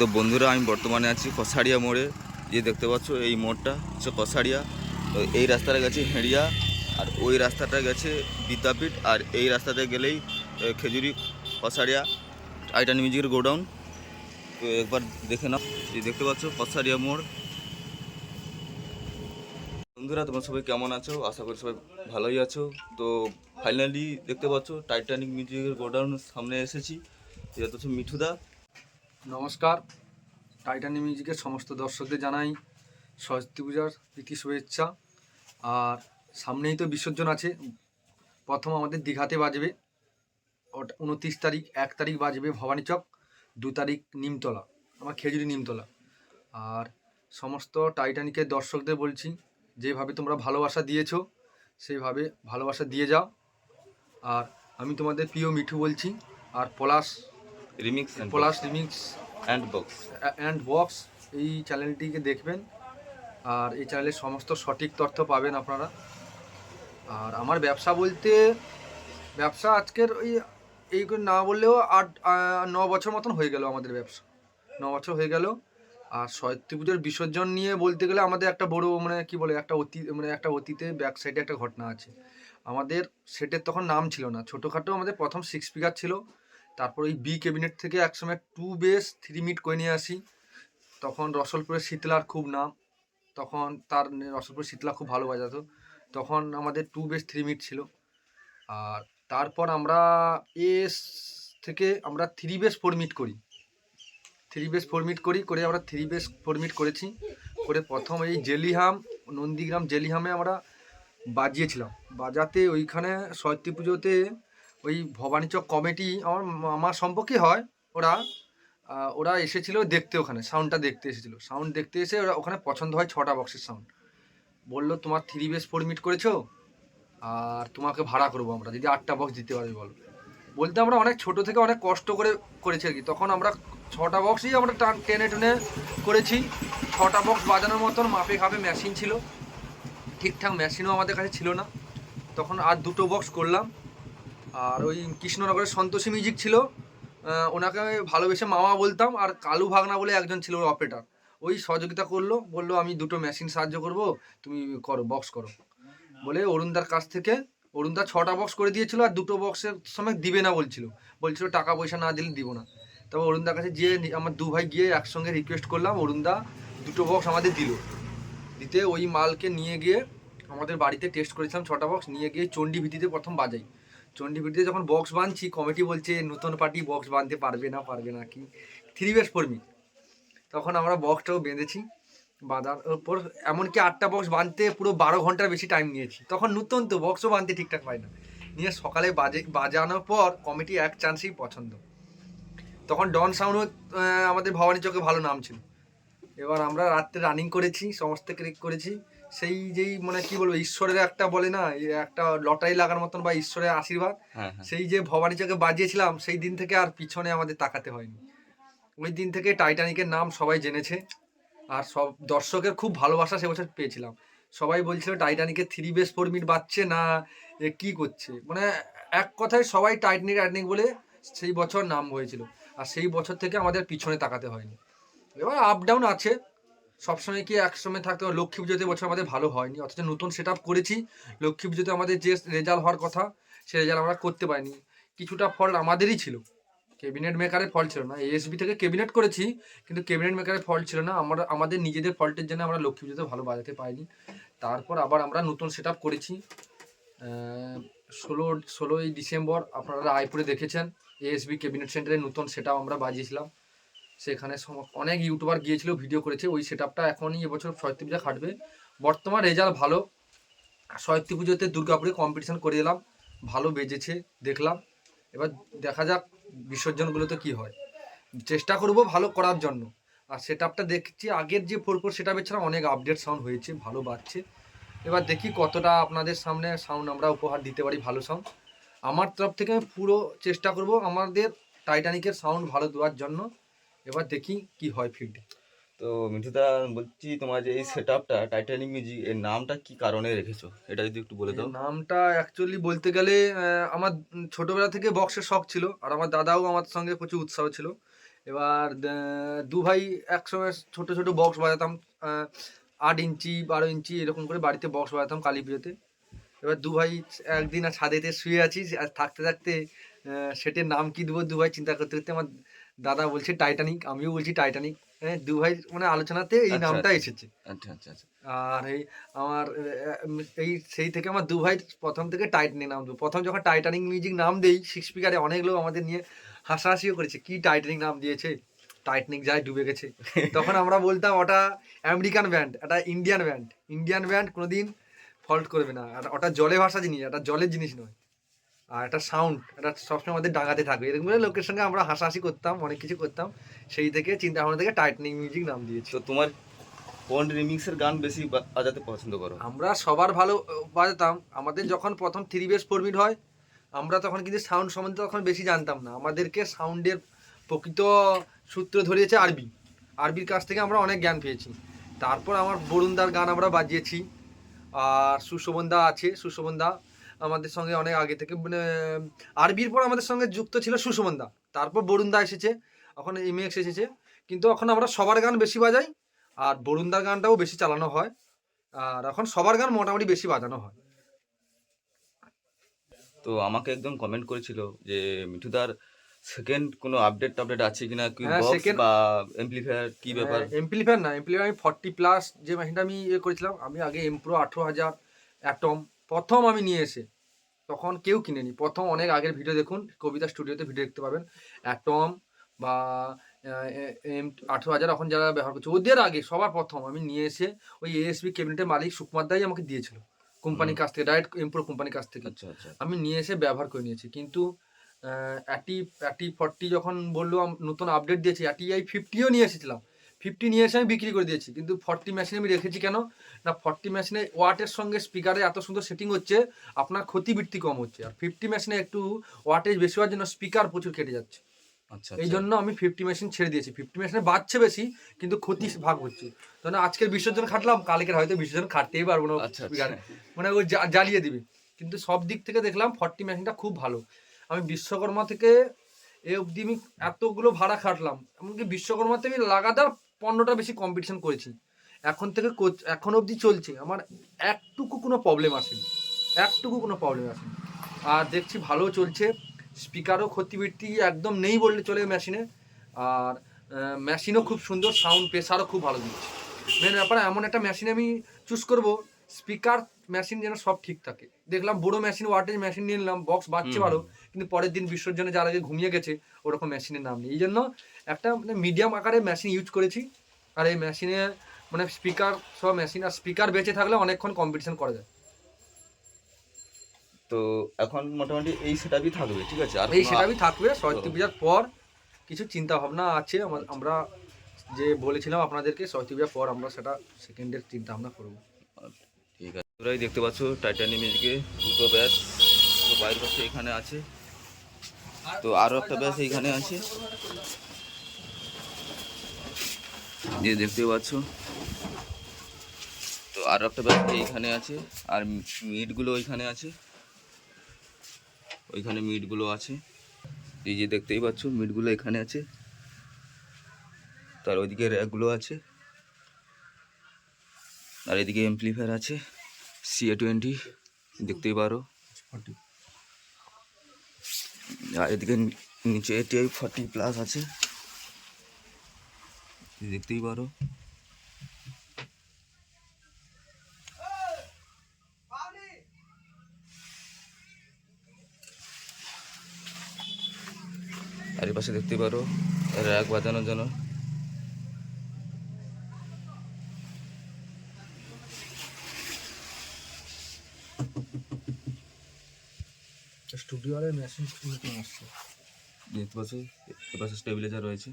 তো বন্ধুরা, আমি বর্তমানে আছি কসারিয়া মোড়ে। যে দেখতে পাচ্ছ, এই মোড়টা হচ্ছে কসারিয়া তো এই রাস্তাটা গেছে হেঁড়িয়া, আর ওই রাস্তাটা গেছে বিদ্যাপীঠ, আর এই রাস্তাতে গেলেই খেজুরি কসারিয়া টাইটান মিউজিকের গোডাউন। তো একবার দেখে নাও, যে দেখতে পাচ্ছ কসারিয়া মোড়। বন্ধুরা, তোমরা সবাই কেমন আছো? আশা করি সবাই ভালোই আছো। তো ফাইনালি দেখতে পাচ্ছ টাইটানিক মিউজিকের গোডাউন সামনে এসেছি। এটা হচ্ছে মিঠুদা। নমস্কার। টাইটানি মিউজিকের সমস্ত দর্শকদের জানাই সরস্বতী পূজার প্রীতি শুভেচ্ছা। আর সামনেই তো বিসর্জন আছে। প্রথম আমাদের দীঘাতে বাজবে। উনত্রিশ তারিখ, এক তারিখ বাজবে ভবানী চক, দু তারিখ নিমতলা, আমার খেজুরি নিমতলা। আর সমস্ত টাইটানিকের দর্শকদের বলছি, যেভাবে তোমরা ভালোবাসা দিয়েছ, সেইভাবে ভালোবাসা দিয়ে যাও। আর আমি তোমাদের প্রিয় মিঠু বলছি, আর Palash remix Palash remix and box and box এই চ্যানেলটিকে দেখবেন। আর এই চ্যানেলের সমস্ত সঠিক তথ্য পাবেন আপনারা। আর আমার ব্যবসা বলতে ব্যবসা আজকের ওই এই না বললেও আট ন বছর মতন হয়ে গেল আমাদের ব্যবসা। ন বছর হয়ে গেল। আর সরস্বতী পুজোর বিসর্জন নিয়ে বলতে গেলে আমাদের একটা বড় মানে কি বলে একটা অতি মানে একটা অতীতে ব্যাক সাইডে একটা ঘটনা আছে। আমাদের সেটের তখন নাম ছিল না। ছোটোখাটো আমাদের প্রথম সিক্স স্পিকার ছিল। তারপর ওই বি ক্যাবিনেট থেকে একসময় টু বেস থ্রি মিট করে নিয়ে আসি। তখন রসলপুরের শীতলার খুব নাম। তখন তার রসলপুরের শীতলা খুব ভালো বাজাতো। তখন আমাদের টু বেস থ্রি মিট ছিল। আর তারপর আমরা এস থেকে আমরা থ্রি বেস ফোর মিট করি। থ্রি বেস ফোর মিট করি, করে আমরা থ্রি বেস ফোর মিট করেছি। করে প্রথম এই জেলিহাম নন্দীগ্রাম জেলিহামে আমরা বাজিয়েছিলাম। বাজাতে ওইখানে সরস্বতী পুজোতে ওই ভবানীচক কমিটি আমার আমার সম্পর্কে হয়, ওরা ওরা এসেছিল দেখতে ওখানে সাউন্ডটা দেখতে এসেছিল। সাউন্ড দেখতে এসে ওরা ওখানে পছন্দ হয় ছটা বক্সের সাউন্ড বলল, তোমার থ্রি বেস ফোর মিট করেছ? আর তোমাকে ভাড়া করব আমরা, যদি আটটা বক্স দিতে পারবে বলো। বলতে আমরা অনেক ছোট থেকে অনেক কষ্ট করে, করেছি আর কি। তখন আমরা ছটা বক্সই আমরা টান- টেনে টেনে করেছি। ছটা বক্স বাজানোর মতন মাপে খাপে মেশিন ছিল। ঠিকঠাক মেশিনও আমাদের কাছে ছিল না। তখন আর দুটো বক্স করলাম। আর ওই কৃষ্ণনগরের সন্তোষী মিউজিক ছিল ওনাকে ভালোবেসে মামা বলতাম, আর কালু ভাগনা বলে একজন ছিল ওর অপারেটার ওই সহযোগিতা করল, বলল, আমি দুটো মেশিন সাহায্য করব, তুমি করো বক্স করো। বলে অরুণদার কাছ থেকে, অরুণদা ছটা বক্স করে দিয়েছিল, আর দুটো বক্সের সময় দিবে না বলছিল। বলছিল, টাকা পয়সা না দিলে দিব না। তবে অরুণদার কাছে গিয়ে আমার দু ভাই গিয়ে একসঙ্গে রিকোয়েস্ট করলাম, অরুণদা দুটো বক্স আমাদের দিল। দিতে ওই মালকে নিয়ে গিয়ে আমাদের বাড়িতে টেস্ট করেছিলাম ছটা বক্স নিয়ে গিয়ে চণ্ডী ভিত্তিতে প্রথম বাজাই। চণ্ডী ভিত্তিতে যখন বক্স বাঁধছি কমিটি বলছে, নতুন পার্টি বক্স বাঁধতে পারবে না পারবে না কি? থ্রি বেস ফোর মিট তখন আমরা বক্সটাও বেঁধেছি। বাঁধার ওপর এমনকি আটটা বক্স বাঁধতে পুরো বারো ঘণ্টার বেশি টাইম নিয়েছি। তখন নতুন তো বক্সও বাঁধতে ঠিকঠাক পাই না। নিয়ে সকালে বাজে, বাজানোর পর কমিটি এক চান্সেই পছন্দ। তখন ডন সাউন্ডও আমাদের ভবানী চকে ভালো নাম ছিল। এবার আমরা রাত্রে রানিং করেছি, সমস্ত ক্রিক করেছি। সেই যেই মানে কি বলব ঈশ্বরের একটা বলে না একটা লটারি লাগার মতন বা ঈশ্বরের আশীর্বাদ হ্যাঁ হ্যাঁ। সেই যে ভবানী চকে বাজিয়েছিলাম সেই দিন থেকে আর পিছনে আমাদের তাকাতে হয়নি। ওই দিন থেকে টাইটানিকের নাম সবাই জেনেছে আর সব দর্শকের খুব ভালোবাসা সে বছর পেয়েছিলাম। সবাই বলছিল টাইটানিকের থ্রি বেস ফোর মিট বাজছে না এ কি করছে? মানে এক কথায় সবাই টাইটানিক টাইটানিক বলে সেই বছর নাম হয়েছিল আর সেই বছর থেকে আমাদের পিছনে তাকাতে হয়নি। এবার আপ ডাউন আছে সবসময় কি একসময় থাকতে হবে? লক্ষ্মী পুজোতে বছর আমাদের ভালো হয়নি। অথচ নতুন সেট করেছি। লক্ষ্মী পুজোতে আমাদের যে রেজাল্ট হওয়ার কথা, সে রেজাল্ট আমরা করতে পারিনি। কিছুটা ফল্ট আমাদেরই ছিল। ক্যাবিনেট মেকারের ফল ছিল না। এসবি থেকে ক্যাবিনেট করেছি, কিন্তু ক্যাবিনেট মেকারের ফল ছিল না। আমরা, আমাদের নিজেদের ফল্টের জন্য আমরা লক্ষ্মী পুজোতে ভালো বাজাতে পারিনি। তারপর আবার আমরা নতুন সেট করেছি। ষোলো, ষোলোই ডিসেম্বর আপনারা রায়পুরে দেখেছেন। এএসবি ক্যাবিনেট সেন্টারে নতুন সেট আমরা বাজিয়েছিলাম। সেখানে অনেক ইউটিউবার গিয়েছিল ভিডিও করেছে। ওই সেট আপটা এখনই এবছর সরস্বতী পূজা খাটবে। বর্তমান রেজাল্ট ভালো। সরস্বতী পুজোতে দুর্গাপুরে কম্পিটিশন করে এলাম। ভালো বেজেছে, দেখলাম। এবার দেখা যাক বিসর্জনগুলোতে কি হয়। চেষ্টা করব ভালো করার জন্য। আর সেট আপটা দেখছি, আগের যে ফোর ফোর সেট আপের ছাড়া অনেক আপডেট সাউন্ড হয়েছে, ভালো বাজছে। এবার দেখি কতটা আপনাদের সামনে সাউন্ড আমরা উপহার দিতে পারি ভালো সাউন্ড আমার তরফ থেকে আমি পুরো চেষ্টা করব আমাদের টাইটানিকের সাউন্ড ভালো দেওয়ার জন্য। এবার দেখি কি হয় ফিল্ডে তো মিঠুদা বলছি তোমার যে এই সেট আপটা টাইটানিক মিউজিক এর নামটা কি কারণে রেখেছো? এটা যদি একটু বলে দাও। নামটা অ্যাকচুয়ালি বলতে গেলে আমার ছোটবেলা থেকে বক্সের শখ ছিল আর আমার দাদাও আমার সঙ্গে প্রচুর উৎসাহ ছিল। এবার দু ভাই একসঙ্গে ছোট ছোট বক্স বাজাতাম আট ইঞ্চি বারো ইঞ্চি এরকম করে বাড়িতে বক্স বাজাতাম কালী পুজোতে। এবার দু ভাই একদিন আর ছাদেতে শুয়ে আছি আর থাকতে থাকতে সেটের নাম কি দেবো দু ভাই চিন্তা করতে করতে আমার দাদা বলছে টাইটানিক আমিও বলছি টাইটানিক হ্যাঁ দু ভাই মানে আলোচনাতে এই আচ্ছা, নামটা আচ্ছা। এসেছে। আচ্ছা আচ্ছা আচ্ছা। আর এই আমার এই সেই থেকে আমার দু ভাই প্রথম থেকে টাইটানিক নাম দেবো। প্রথম যখন টাইটানিক মিউজিক নাম দেই সিক্স স্পিকারে অনেক লোক আমাদের নিয়ে হাসাহাসিও করেছে। কি টাইটানিক নাম দিয়েছে? টাইটানিক যায় ডুবে গেছে। তখন আমরা বলতাম ওটা আমেরিকান ব্যান্ড এটা ইন্ডিয়ান ব্যান্ড ইন্ডিয়ান ব্যান্ড কোনোদিন ফল্ট করবে না। আর ওটা জলে ভাষা জিনিস এটা জলের জিনিস নয়। আর একটা সাউন্ড এটা সবসময় আমাদের ডাঙাতে থাকবে। এরকম করে লোকের সঙ্গে আমরা হাসাহাসি করতাম অনেক কিছু করতাম। সেই থেকে চিন্তা ভাবনা থেকে টাইটনিং মিউজিক নাম দিয়েছি। তো তোমার কোন রিমিক্সের গান বেশি বাজাতে পছন্দ করো? আমরা সবার ভালো বাজাতাম। আমাদের যখন প্রথম থ্রি বেস ফোর হয় আমরা তখন কিন্তু সাউন্ড সম্বন্ধে তখন বেশি জানতাম না। আমাদেরকে সাউন্ডের প্রকৃত সূত্র ধরিয়েছে আরবি আরবির কাছ থেকে আমরা অনেক জ্ঞান পেয়েছি। তারপর আমার বরুণদার গান আমরা বাজিয়েছি। আর সুশোভনদা আছে সুশোভনদা আমাদের সঙ্গে অনেক আগে থেকে মানে আরবির পর আমাদের সঙ্গে যুক্ত ছিল সুশোভনদা তারপর বরুণদা এসেছে এখন ইমেক্স এসেছে। কিন্তু এখন আমরা সবার গান বেশি বাজাই আর বরুণদার গানটাও বেশি চালানো হয় আর এখন সবার গান মোটামুটি বেশি বাজানো হয়। তো আমাকে একদম কমেন্ট করেছিল যে মিঠুদার সেকেন্ড কোনো আপডেট টাপডেট আছে কিনা কি হ্যাঁ, বক্স second- বা এমপ্লিফায়ার কি ব্যাপার? এমপ্লিফায়ার না এমপ্লিফায়ার আমি ফর্টি প্লাস যে মেশিনটা আমি ইয়ে করেছিলাম আমি আগে এমপ্রো আঠেরো হাজার অ্যাটম প্রথম আমি নিয়ে এসে তখন কেউ কিনেনি। প্রথম অনেক আগের ভিডিও দেখুন কবিতা স্টুডিওতে ভিডিও দেখতে পাবেন। অ্যাটম বা এম আঠেরো হাজার এখন যারা ব্যবহার করছে ওদের আগে সবার প্রথম আমি নিয়ে এসে ওই এএসবি ক্যাবিনেটের মালিক সুকুমার দাই আমাকে দিয়েছিল। কোম্পানির কাছ থেকে ডাইরেক্ট এমপ্রো কোম্পানির কাছ থেকে। আচ্ছা আচ্ছা। আমি নিয়ে এসে ব্যবহার করে নিয়েছি। কিন্তু অ্যাটি অ্যাটি ফর্টি যখন বলল আম- নতুন আপডেট দিয়েছি অ্যাটি আই ফিফটিও নিয়ে এসেছিলাম। ফিফটি নিয়ে এসে আমি বিক্রি করে দিয়েছি। কিন্তু ফর্টি মেশিনে আমি রেখেছি কেন? না ফর্টি মেশিনে ওয়াটের সঙ্গে স্পিকারে এত সুন্দর সেটিং হচ্ছে আপনার ক্ষতি বৃত্তি কম হচ্ছে। আর ফিফটি মেশিনে একটু ওয়াটেজ বেশি হওয়ার জন্য স্পিকার প্রচুর কেটে যাচ্ছে। আচ্ছা এই আচ্ছা। জন্য আমি ফিফটি মেশিন ছেড়ে দিয়েছি। ফিফটি মেশিনে বাড়ছে বেশি কিন্তু ক্ষতি ভাগ হচ্ছে। তাহলে আজকের বিসর্জন খাটলাম কালকের হয়তো বিসর্জন খাটতেই পারব না আচ্ছা স্পিকারে আচ্ছা মানে ও জ্বালিয়ে দিবে। কিন্তু সব দিক থেকে দেখলাম ফর্টি মেশিনটা খুব ভালো। আমি বিশ্বকর্মা থেকে এ অবধি আমি এতগুলো ভাড়া খাটলাম। এমনকি বিশ্বকর্মাতে আমি লাগাতার পনেরোটা বেশি কম্পিটিশন করেছি। এখন থেকে কোচ- এখন অবধি চলছে। আমার একটুকু কোনো প্রবলেম আসেনি। একটুকু কোনো প্রবলেম আসেনি। আর দেখছি ভালো চলছে। স্পিকারও ক্ষতিবৃত্তি একদম নেই বললে চলে মেশিনে আর মেশিনও খুব সুন্দর সাউন্ড প্রেসারও খুব ভালো দিচ্ছে। মেন ব্যাপার এমন একটা মেশিন আমি চুজ করব স্পিকার মেশিন যেন সব ঠিক থাকে। দেখলাম বড় মেশিন ওয়াটেজ মেশিন নিয়ে নিলাম বক্স হুম। ভালো কিন্তু পরের দিন বিসর্জনে যারা আগে ঘুমিয়ে গেছে ওরকম মেশিনের নাম নেই। এই জন্য একটা মানে মিডিয়াম আকারে মেশিন ইউজ করেছি। আর এই মেশিনে মানে স্পিকার সব মেশিন আর স্পিকার বেঁচে থাকলে অনেকক্ষণ কম্পিটিশন করা যায়। তো এখন মোটামুটি এই সেটআপই থাকবে ঠিক আছে? আর এই সেটাই থাকবে সরস্বতী পূজার পর কিছু চিন্তা ভাবনা আছে। আমা- আমরা যে বলেছিলাম আপনাদেরকে সরস্বতী পূজার পর আমরা সেটা সেকেন্ডের চিন্তা ভাবনা করব। ঠিক আছে তোরাই দেখতে পাচ্ছ টাইটানিক মিউজিকে দুটো ব্যাস তো বাইরের পাশে এখানে আছে। তো আরও একটা ব্যাস এইখানে আছে। যে দেখতে পাচ্ছ। তো আরও একটা ব্যাস এইখানে আছে, আর মিটগুলো ওইখানে আছে। ওইখানে মিটগুলো আছে। এই যে দেখতেই পাচ্ছ, মিটগুলো এখানে আছে। তার ওইদিকে র্যাকগুলো আছে। আর এদিকে এমপ্লিফায়ার আছে সিএ টোয়েন্টি দেখতেই পারো। আর এদিকে নিচে এটিআই ফর্টি প্লাস আছে। দেখতেই পারো? আর পাশে দেখতেই পারো র্যাক বাজানোর জন্য। স্টুডিওর মেশিন দেখতে পাচ্ছ এ পাশে স্টেবিলাইজার রয়েছে।